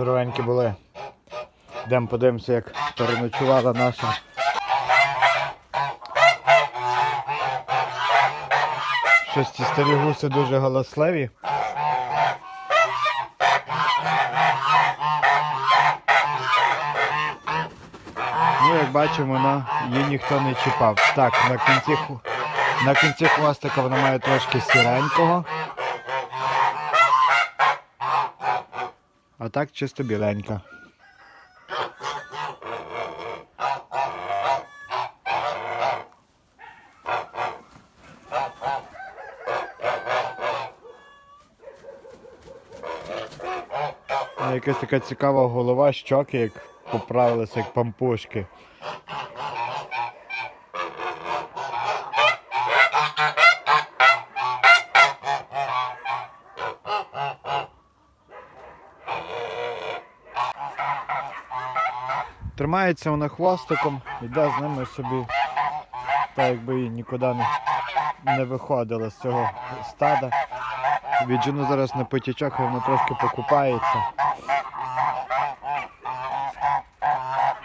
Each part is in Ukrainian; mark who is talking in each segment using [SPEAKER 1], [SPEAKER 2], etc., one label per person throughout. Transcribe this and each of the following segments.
[SPEAKER 1] Здоровенькі були. Йдемо подивимося, як переночувала наша. Щось ці старі гуси дуже галасливі. Ну, як бачимо, вона, її ніхто не чіпав. Так, на кінці, на кінці хвостика вона має трошки сіренького. А так чисто біленька. Якась така цікава голова, щоки, як поправилися, як пампушки. Тримається вона хвостиком, йде з ними собі, так якби їй нікуди не, не виходила з цього стада. Віджену зараз на потічок, хай вона трошки покупається.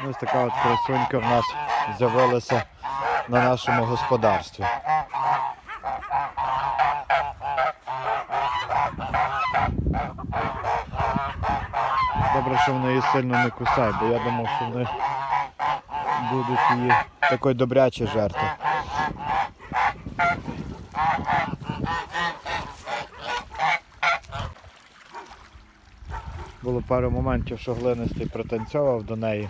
[SPEAKER 1] Ось така от красунька в нас з'явилася на нашому господарстві. Добре, що вона її сильно не кусає, бо я думав, що вони будуть її такої добрячі жерти. Було пару моментів, що глинистий пританцьовував до неї.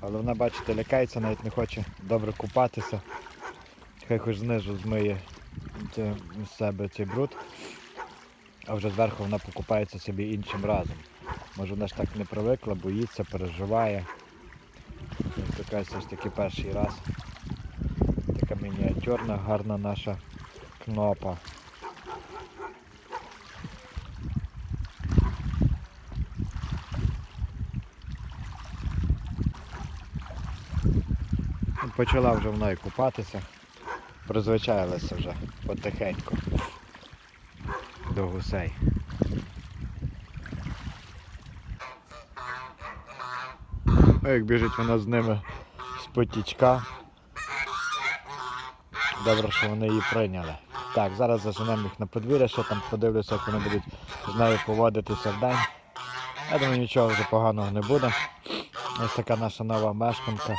[SPEAKER 1] Але вона, бачите, лякається, навіть не хоче добре купатися. Хай хоч знизу змиє з себе цей бруд, а вже зверху вона покупається собі іншим разом. Може вона ж так не привикла, боїться, переживає. Така все ж таки перший раз. Така мініатюрна, гарна наша кнопа. Почала вже вона і купатися. Призвичаїлася вже потихеньку до гусей. А як біжить вона з ними з потічка. Добре, що вони її прийняли. Так, зараз заженемо їх на подвір'я, ще там подивлюся, як вони будуть з нею поводитися в день. Я думаю, нічого вже поганого не буде. Ось така наша нова мешканка.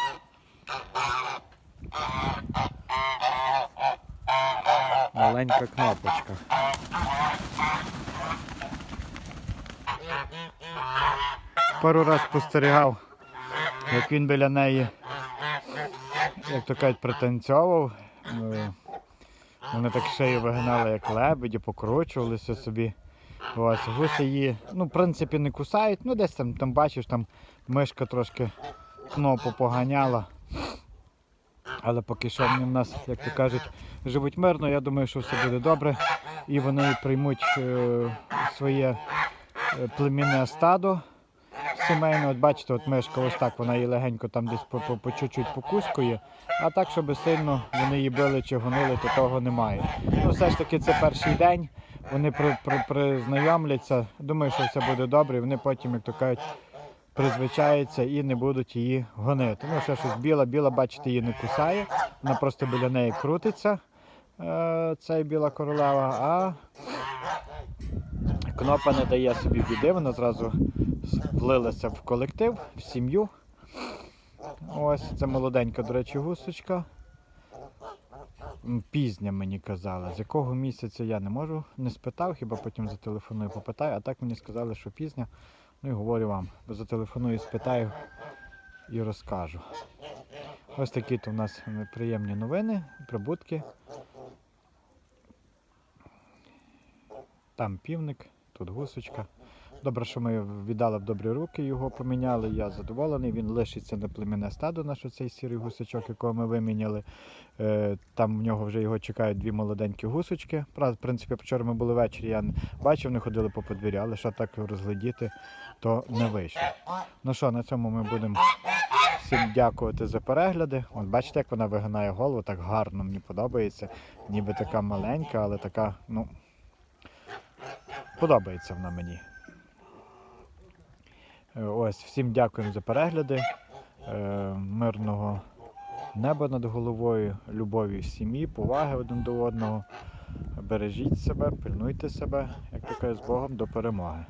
[SPEAKER 1] Маленька кнопочка. Пару раз спостерігав, як він біля неї, як то кажуть, пританцьовував. Ну, Вони так шею вигинали, як лебеді, покручувалися собі. Ось, гуси її, ну, в принципі, не кусають, ну десь там, там бачиш, там мишка трошки кнопу поганяла. Але поки що вони в нас, як то кажуть, живуть мирно, я думаю, що все буде добре. І вони приймуть е, своє е, племінне стадо сімейне. От бачите, от мишка ось так, вона її легенько там десь по, по, по чуть-чуть покускує. А так, щоб сильно вони її били чи гонили, то того немає. Ну, все ж таки, це перший день. Вони при, при, признайомляться. Думаю, що все буде добре. і Вони потім, як то кажуть, призвичаються і не будуть її гонити. Ну, ще щось біла, біла, бачите, її не кусає. Вона просто біля неї крутиться, е, ця біла королева, а кнопа не дає собі біди, вона зразу влилася в колектив, в сім'ю. Ось це молоденька, до речі, гусочка. Пізня мені казали. З якого місяця я не можу, не спитав, хіба потім зателефоную, попитаю, а так мені сказали, що пізня. Ну і говорю вам, зателефоную, спитаю і розкажу. Ось такі то в нас приємні новини, прибутки. Там півник, тут гусочка. Добре, що ми віддали в добрі руки, його поміняли. Я задоволений. Він лишиться на племінне стадо, наш оцей сірий гусочок, якого ми виміняли. Е, Там в нього вже його чекають дві молоденькі гусочки. В принципі, вчора ми були ввечері, я бачив, вони ходили по подвір'ю, але що так розглядіти, то не вийшло. Ну що, на цьому ми будемо всім дякувати за перегляди. От бачите, як вона вигинає голову, так гарно мені подобається. Ніби така маленька, але така, ну, подобається вона мені. Е, Ось, всім дякуємо за перегляди. Е, Мирного неба над головою, любові в сім'ї, поваги один до одного. Бережіть себе, пильнуйте себе, як то з Богом до перемоги.